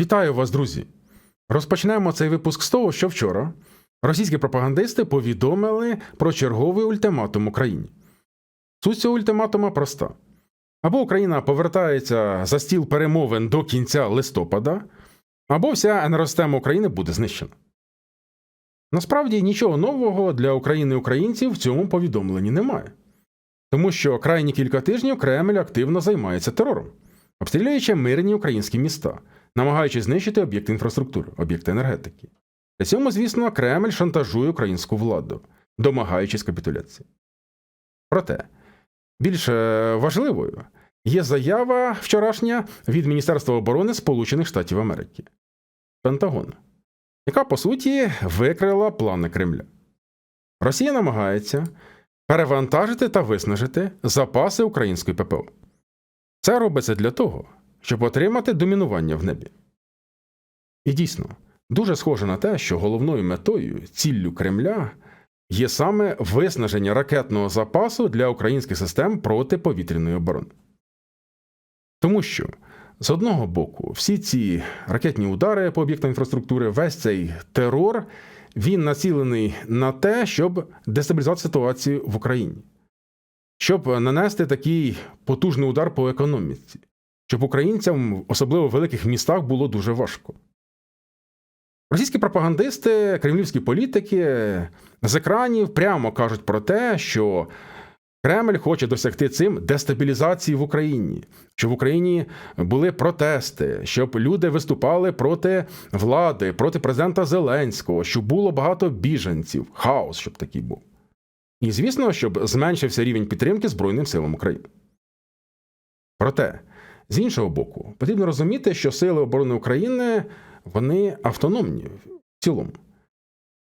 Вітаю вас, друзі! Розпочнемо цей випуск з того, що вчора російські пропагандисти повідомили про черговий ультиматум Україні. Суть цього ультиматума проста: або Україна повертається за стіл перемовин до кінця листопада, або вся енергосистема України буде знищена. Насправді нічого нового для України і українців в цьому повідомленні немає, тому що крайні кілька тижнів Кремль активно займається терором, обстрілюючи мирні українські міста намагаючись знищити об'єкти інфраструктури, об'єкти енергетики. Для цьому, звісно, Кремль шантажує українську владу, домагаючись капітуляції. Проте, більш е, важливою є заява вчорашня від Міністерства оборони Сполучених Штатів Америки Пентагону, яка, по суті, викрила плани Кремля. Росія намагається перевантажити та виснажити запаси української ППО. Це робиться для того, щоб отримати домінування в небі. І дійсно, дуже схоже на те, що головною метою, ціллю Кремля є саме виснаження ракетного запасу для українських систем протиповітряної оборони. Тому що, з одного боку, всі ці ракетні удари по об'єктам інфраструктури, весь цей терор, він націлений на те, щоб дестабілізувати ситуацію в Україні, щоб нанести такий потужний удар по економіці щоб українцям, особливо в великих містах, було дуже важко. Російські пропагандисти, кремлівські політики з екранів прямо кажуть про те, що Кремль хоче досягти цим дестабілізації в Україні, щоб в Україні були протести, щоб люди виступали проти влади, проти президента Зеленського, щоб було багато біженців, хаос, щоб такий був. І звісно, щоб зменшився рівень підтримки Збройним силам України. Проте з іншого боку, потрібно розуміти, що Сили оборони України вони автономні в цілому.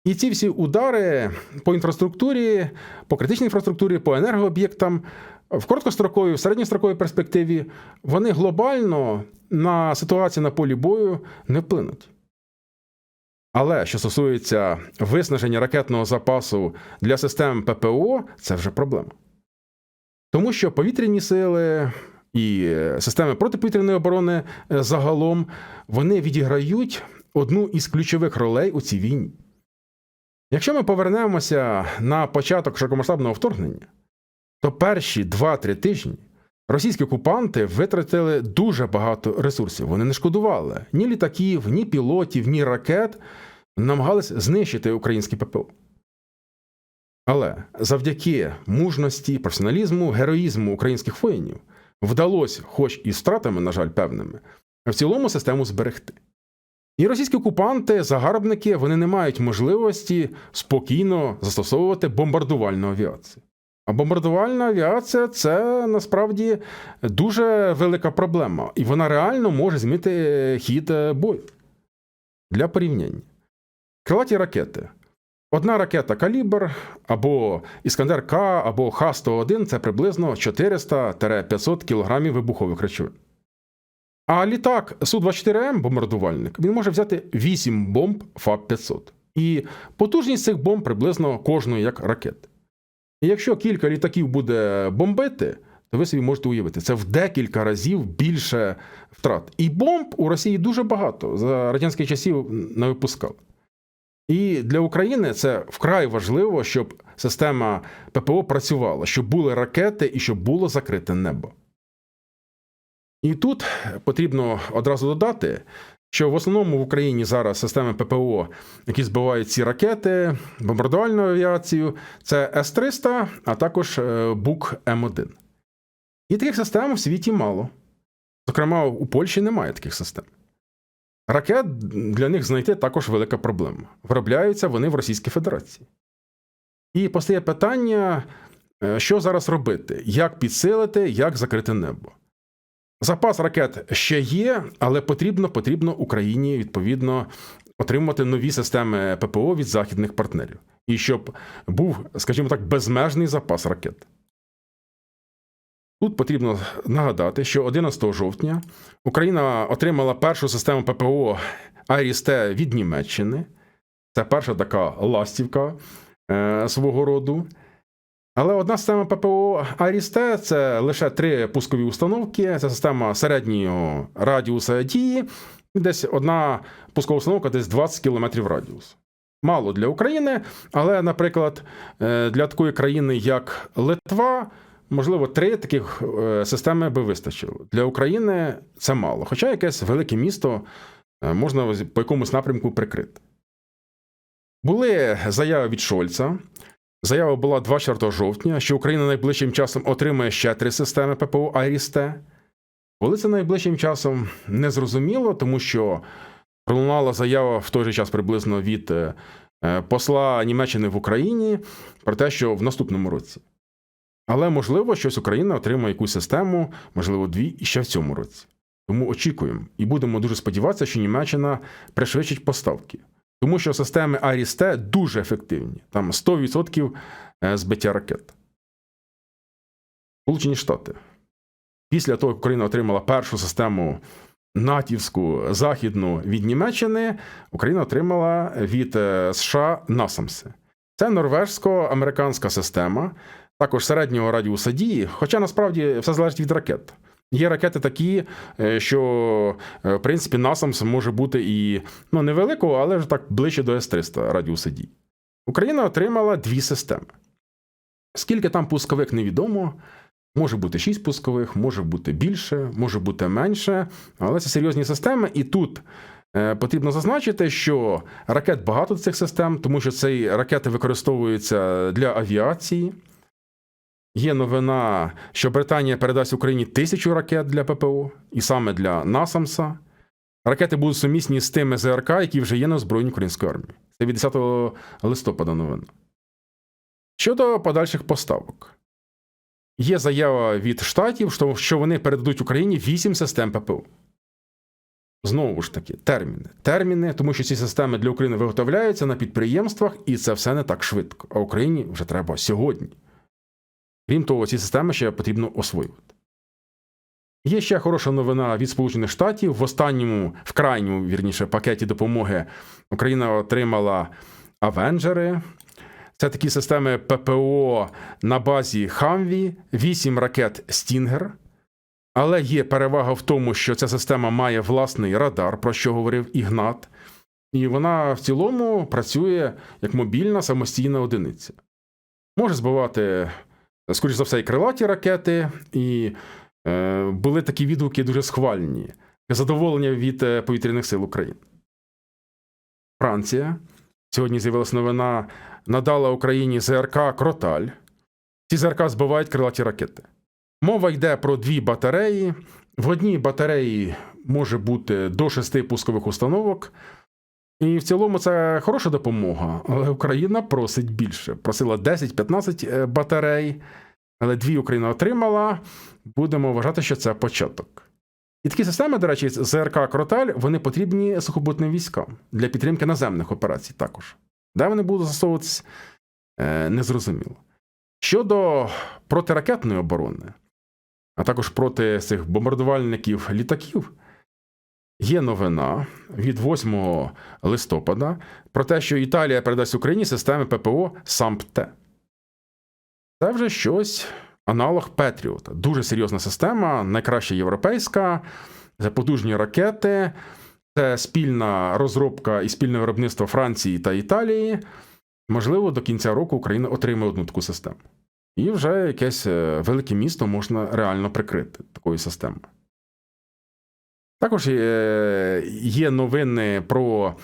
І ці всі удари по інфраструктурі, по критичній інфраструктурі, по енергооб'єктам в короткостроковій, в середньостроковій перспективі вони глобально на ситуацію на полі бою не вплинуть. Але що стосується виснаження ракетного запасу для систем ППО, це вже проблема. Тому що повітряні сили, і системи протиповітряної оборони е, загалом вони відіграють одну із ключових ролей у цій війні. Якщо ми повернемося на початок широкомасштабного вторгнення, то перші 2-3 тижні російські окупанти витратили дуже багато ресурсів. Вони не шкодували ні літаків, ні пілотів, ні ракет, намагались знищити українські ППО. Але завдяки мужності, професіоналізму, героїзму українських воїнів вдалося, хоч і з втратами, на жаль, певними, в цілому систему зберегти. І російські окупанти, загарбники, вони не мають можливості спокійно застосовувати бомбардувальну авіацію. А бомбардувальна авіація це насправді дуже велика проблема, і вона реально може змінити хід бою. Для порівняння. Крилаті ракети Одна ракета калібр або Іскандер К, або Х-101 це приблизно 400-500 кг вибухових речовин. А літак Су-24М, бомбардувальник, він може взяти 8 бомб ФАП-500. І потужність цих бомб приблизно кожної як ракет. І якщо кілька літаків буде бомбити, то ви собі можете уявити, це в декілька разів більше втрат. І бомб у Росії дуже багато за радянських часів не випускали. І для України це вкрай важливо, щоб система ППО працювала, щоб були ракети і щоб було закрите небо. І тут потрібно одразу додати, що в основному в Україні зараз системи ППО, які збивають ці ракети, бомбардувальну авіацію, це С-300, а також е, Бук М1. І таких систем в світі мало. Зокрема, у Польщі немає таких систем. Ракет для них знайти також велика проблема. Виробляються вони в Російській Федерації. І постає питання, е, що зараз робити, як підсилити, як закрити небо. Запас ракет ще є, але потрібно потрібно Україні відповідно отримувати нові системи ППО від західних партнерів. І щоб був, скажімо так, безмежний запас ракет. Тут потрібно нагадати, що 11 жовтня Україна отримала першу систему ППО Айріс-Т від Німеччини. Це перша така ластівка е, свого роду. Але одна система ППО Айріс-Т – це лише три пускові установки, це система середнього радіуса дії, Десь одна пускова установка, десь 20 кілометрів радіус. Мало для України, але, наприклад, е, для такої країни, як Литва, можливо, три таких е, системи би вистачило. Для України це мало. Хоча якесь велике місто е, можна по якомусь напрямку прикрити. Були заяви від Шольца. Заява була 24 жовтня, що Україна найближчим часом отримає ще три системи ППО Айріс-Т. Коли це найближчим часом не зрозуміло, тому що пролунала заява в той же час приблизно від е, посла Німеччини в Україні про те, що в наступному році. Але можливо, щось Україна отримає якусь систему, можливо, дві ще в цьому році. Тому очікуємо і будемо дуже сподіватися, що Німеччина пришвидшить поставки. Тому що системи Арісте дуже ефективні. Там 100% е, збиття ракет. Сполучені Штати. Після того, як Україна отримала першу систему натівську західну від Німеччини, Україна отримала від е, США Насамси. Це норвежсько-американська система, також середнього радіуса дії, хоча насправді все залежить від ракет. Є ракети такі, е, що, е, в принципі, Насамс може бути і ну, невеликого, але вже так ближче до С-300 радіуса дії. Україна отримала дві системи. Скільки там пусковик невідомо. Може бути 6 пускових, може бути більше, може бути менше, але це серйозні системи. І тут е, потрібно зазначити, що ракет багато цих систем, тому що ці ракети використовуються для авіації. Є новина, що Британія передасть Україні тисячу ракет для ППО, і саме для Насамса. Ракети будуть сумісні з тими ЗРК, які вже є на озброєнні української армії. Це від 10 листопада новина. Щодо подальших поставок. Є заява від штатів, що вони передадуть Україні 8 систем ППО. Знову ж таки, терміни. Терміни, тому що ці системи для України виготовляються на підприємствах, і це все не так швидко. А Україні вже треба сьогодні. Крім того, ці системи ще потрібно освоювати. Є ще хороша новина від Сполучених Штатів. В останньому, в крайньому, вірніше, пакеті допомоги Україна отримала Авенджери. Це такі системи ППО на базі Хамві, 8 ракет Стінгер. Але є перевага в тому, що ця система має власний радар, про що говорив Ігнат, і вона в цілому працює як мобільна самостійна одиниця. Може збивати, скоріш за все, і крилаті ракети, і е, були такі відгуки дуже схвальні. Задоволення від е, повітряних сил України. Франція. Сьогодні з'явилася новина, надала Україні ЗРК Кроталь. Ці ЗРК збивають крилаті ракети. Мова йде про дві батареї. В одній батареї може бути до шести пускових установок. І в цілому це хороша допомога, але Україна просить більше. Просила 10-15 е, батарей, але дві Україна отримала. Будемо вважати, що це початок. І такі системи, до речі, ЗРК Кроталь, вони потрібні сухопутним військам для підтримки наземних операцій також. Де вони будуть застосовуватись, е, незрозуміло. Щодо протиракетної оборони, а також проти цих бомбардувальників літаків, є новина від 8 листопада про те, що Італія передасть Україні системи ППО САМПТ. Це вже щось аналог Петріота. Дуже серйозна система, найкраща європейська, це потужні ракети, це спільна розробка і спільне виробництво Франції та Італії. Можливо, до кінця року Україна отримає одну таку систему. І вже якесь е, велике місто можна реально прикрити такою системою. Також е, є новини про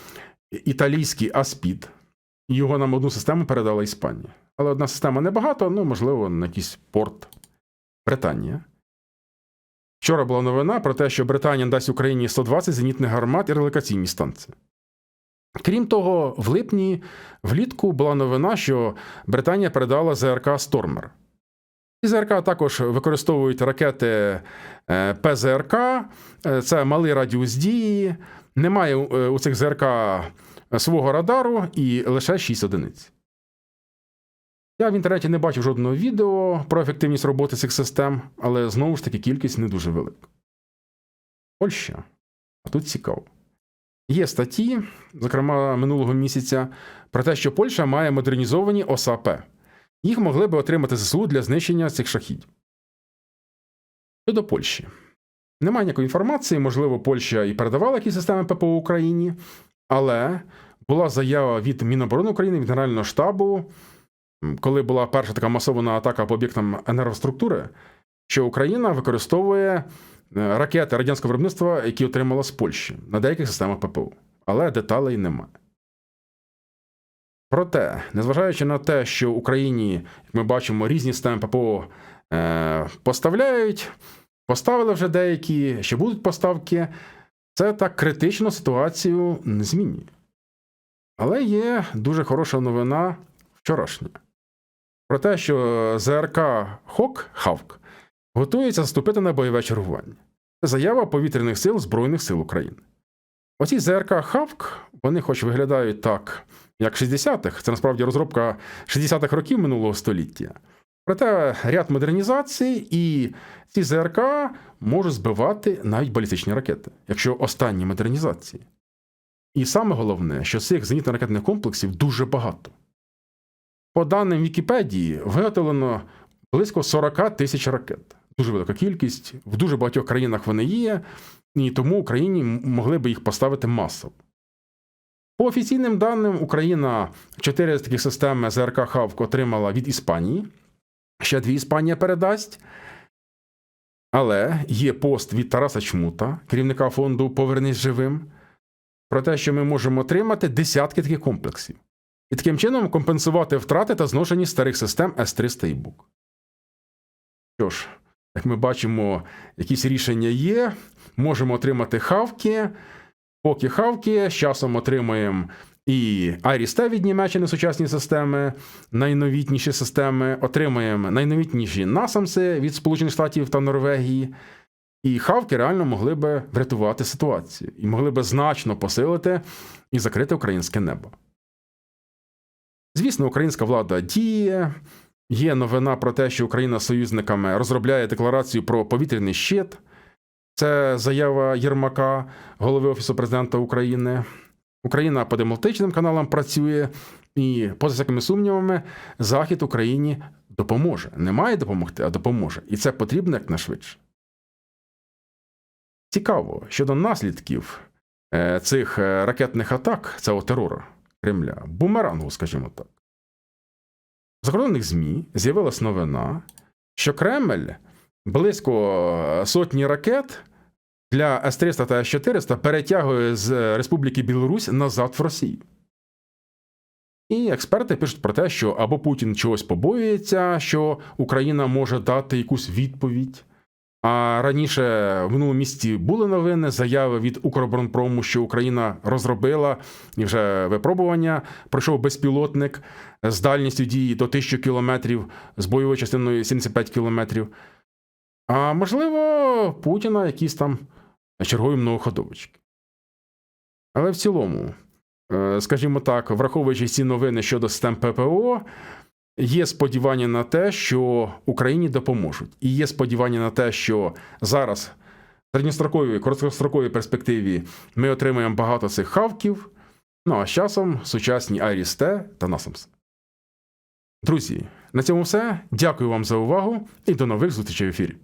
італійський Аспід. Його нам одну систему передала Іспанія. Але одна система небагато, ну, можливо, на якийсь порт Британія. Вчора була новина про те, що Британія дасть Україні 120 зенітних гармат і релокаційні станції. Крім того, в липні влітку була новина, що Британія передала ЗРК Стормер. Ці ЗРК також використовують ракети е, ПЗРК, е, це малий радіус дії. Немає е, у цих ЗРК свого радару і лише 6 одиниць. Я в інтернеті не бачив жодного відео про ефективність роботи цих систем, але знову ж таки кількість не дуже велика. Польща. А тут цікаво. Є статті, зокрема минулого місяця, про те, що Польща має модернізовані ОСАП. Їх могли би отримати ЗСУ для знищення цих шахідів. Щодо Польщі. Немає ніякої інформації, можливо, Польща і передавала якісь системи ППО Україні, але була заява від Міноборони України, від Генерального штабу, коли була перша така масована атака по об'єктам енергоструктури, що Україна використовує е, ракети радянського виробництва, які отримала з Польщі на деяких системах ППО. Але деталей немає. Проте, незважаючи на те, що Україні, як ми бачимо, різні системи ППО е, поставляють, поставили вже деякі, ще будуть поставки, це так критично ситуацію не змінює. Але є дуже хороша новина вчорашня. Про те, що ЗРК ХОК Хавк готується вступити на бойове чергування. Заява повітряних сил Збройних сил України. Оці ЗРК Хавк, вони хоч виглядають так, як 60-х, це насправді розробка 60-х років минулого століття. Проте ряд модернізацій, і ці ЗРК можуть збивати навіть балістичні ракети, якщо останні модернізації. І саме головне, що цих зенітно-ракетних комплексів дуже багато. По даним Вікіпедії, виготовлено близько 40 тисяч ракет. Дуже велика кількість, в дуже багатьох країнах вони є, і тому Україні могли би їх поставити масово. По офіційним даним, Україна чотири з таких систем ЗРК Хавк отримала від Іспанії. Ще дві Іспанія передасть. Але є пост від Тараса Чмута, керівника фонду Повернись живим, про те, що ми можемо отримати десятки таких комплексів. І таким чином компенсувати втрати та зношені старих систем С-300 і БУК. Що ж, як ми бачимо, якісь рішення є, можемо отримати хавки. Поки хавки, з часом отримуємо і Айріс-Т від Німеччини сучасні системи, найновітніші системи, отримуємо найновітніші насамси від Сполучених Штатів та Норвегії. І хавки реально могли би врятувати ситуацію і могли би значно посилити і закрити українське небо. Звісно, українська влада діє. Є новина про те, що Україна з союзниками розробляє декларацію про повітряний щит. Це заява Єрмака, голови Офісу президента України. Україна по демократичним каналам працює, і, поза всякими сумнівами, Захід Україні допоможе. Не має допомогти, а допоможе. І це потрібно якнайшвидше. Цікаво щодо наслідків е, цих е, ракетних атак, цього терору Кремля, бумерангу, скажімо так. Закордонних ЗМІ з'явилась новина, що Кремль близько сотні ракет для С-300 та С-400 перетягує з Республіки Білорусь назад в Росію. І експерти пишуть про те, що або Путін чогось побоюється, що Україна може дати якусь відповідь. А раніше в минулому місті були новини, заяви від Укроборонпрому, що Україна розробила і вже випробування. Пройшов безпілотник з дальністю дії до 1000 кілометрів, з бойовою частиною 75 кілометрів. А можливо, Путіна якісь там чергові многоходовочки. Але в цілому, е, скажімо так, враховуючи ці новини щодо систем ППО, є сподівання на те, що Україні допоможуть. І є сподівання на те, що зараз в середньостроковій, короткостроковій перспективі ми отримаємо багато цих хавків. Ну а з часом сучасні Айріс-Т та Насамс. Друзі, на цьому все. Дякую вам за увагу і до нових зустрічей в ефірі.